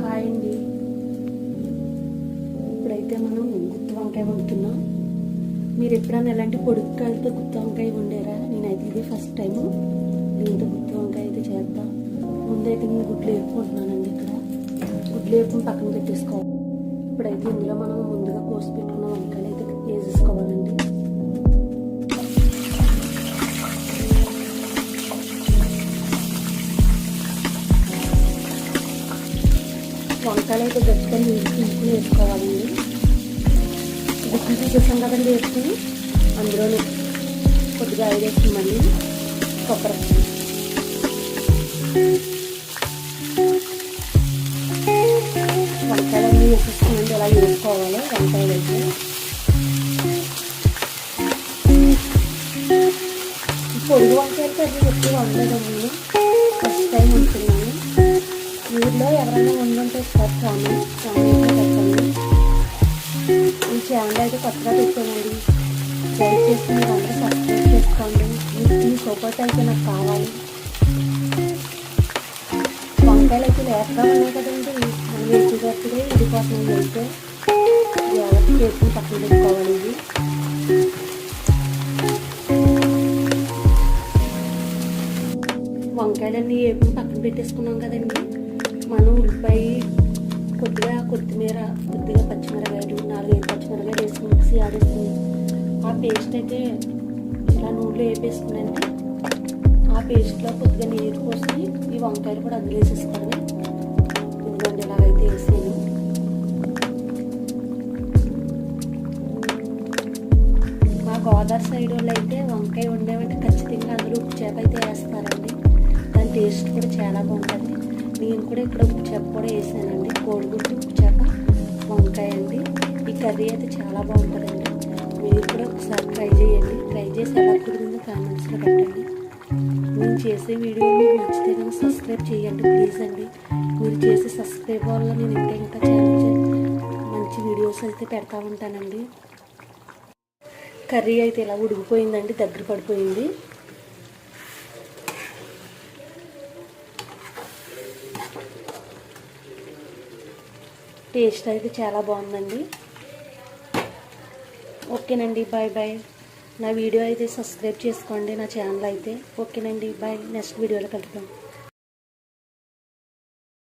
Hi అండి. ఇప్పుడైతే మనం గుత్తి వంకాయ వండుతున్నాం. మీరు ఎప్పుడైనా ఎలాంటి పొడుక్కాయలతో గుత్తి వంకాయ వండారా? నేనైతే ఇది ఫస్ట్ టైం దీంతో గుత్తి వంకాయ అయితే చేద్దాం. ముందైతే నేను గుడ్లు వేపుకుంటున్నానండి ఇక్కడ. గుడ్లు వేపుకుని పక్కన పెట్టేసుకోవాలి. ఇప్పుడైతే ఇందులో మనం ముందుగా కోసి పెట్టుకున్న వంకాయలు అయితే వేసేసుకోవాలండి. వంకాయలు అయితే గట్టిగా నింపుకుని వేసుకోవాలండి గుడ్లు తీసేసాం కదండి వేసుకుని అందులోనే కొద్దిగా ఆయిల్ వేసుకోమండి కొబ్బరి వంకాయలన్నీ వేసేసుకునండి ఎలా వేసుకోవాలి వంకాయలు అయితే. పొడుగు వంకాయలతో అది ఎక్కువ వండలేదండి ఫస్ట్ టైం ఉంటున్నాను ఊర్లో ఎవరైనా ఉండుంటే సార్ స్వామి స్వామి పెట్టండి ఈ ఛానల్ అయితే కొత్తగా పెట్టానండి. దయచేసి మీరు అందరూ సబ్స్క్రైబ్ చేసుకోండి. మీ సపోర్ట్ అయితే నాకు కావాలి. వంకాయలు అయితే లేతగా ఉన్నాయి కదండి. మనం వేసేటప్పుడే ఇడిపోతున్నాయి అయితే. ఎవరికి వేసుకుని పక్కన పెట్టుకోవాలి ఇది వంకాయలన్నీ వేపుని పక్కన పెట్టేసుకున్నాం కదండి. మనం ఉల్లిపాయ కొద్దిగా కొత్తిమీర కొద్దిగా పచ్చిమిరకాయలు నాలుగైదు పచ్చిమిరకాయలు వేసి మిక్సీ ఆడేసుకుని ఆ పేస్ట్ అయితే ఇలా నూనెలో వేపేసుకునండి ఆ పేస్ట్లో కొద్దిగా నీరు పోసి ఈ వంకాయలు కూడా అందులో వేసేసుకోవడమే ఇదిగోండి ఇలాగైతే వేసాను. మా గోదావరి సైడ్ వాళ్ళు అయితే వంకాయ వండేవంటే ఖచ్చితంగా అందులో ఉప్పు చేప అయితే వేస్తారండి. దాని టేస్ట్ కూడా చాలా బాగుంటుంది. నేను కూడా ఇక్కడ ఉప్పు చేప కూడా వేసానండి. కోడిగుడ్డు ఉప్పు చేప వంకాయ అండి ఈ కర్రీ అయితే చాలా బాగుంటుందండి. మీరు కూడా ఒకసారి ట్రై చేయండి. ట్రై చేసి ఎలా కుదిరిందో కామెంట్స్లో పెట్టండి. నేను చేసే వీడియో మీకు నచ్చితే కనుక సబ్స్క్రైబ్ చేయండి ప్లీజ్ అండి. మీరు చేసే సబ్స్క్రైబ్ వల్ల నేను ఇంకా ఇంకా మంచి వీడియోస్ అయితే పెడతా ఉంటానండి. కర్రీ అయితే ఇలా ఉడికిపోయిందండి. దగ్గర పడిపోయింది. టేస్ట్ అయితే చాలా బాగుందండి. ఓకేనండి బాయ్ బాయ్. నా వీడియో అయితే సబ్స్క్రైబ్ చేసుకోండి నా ఛానల్ అయితే. ఓకేనండి బాయ్. నెక్స్ట్ వీడియోలో కలుద్దాం.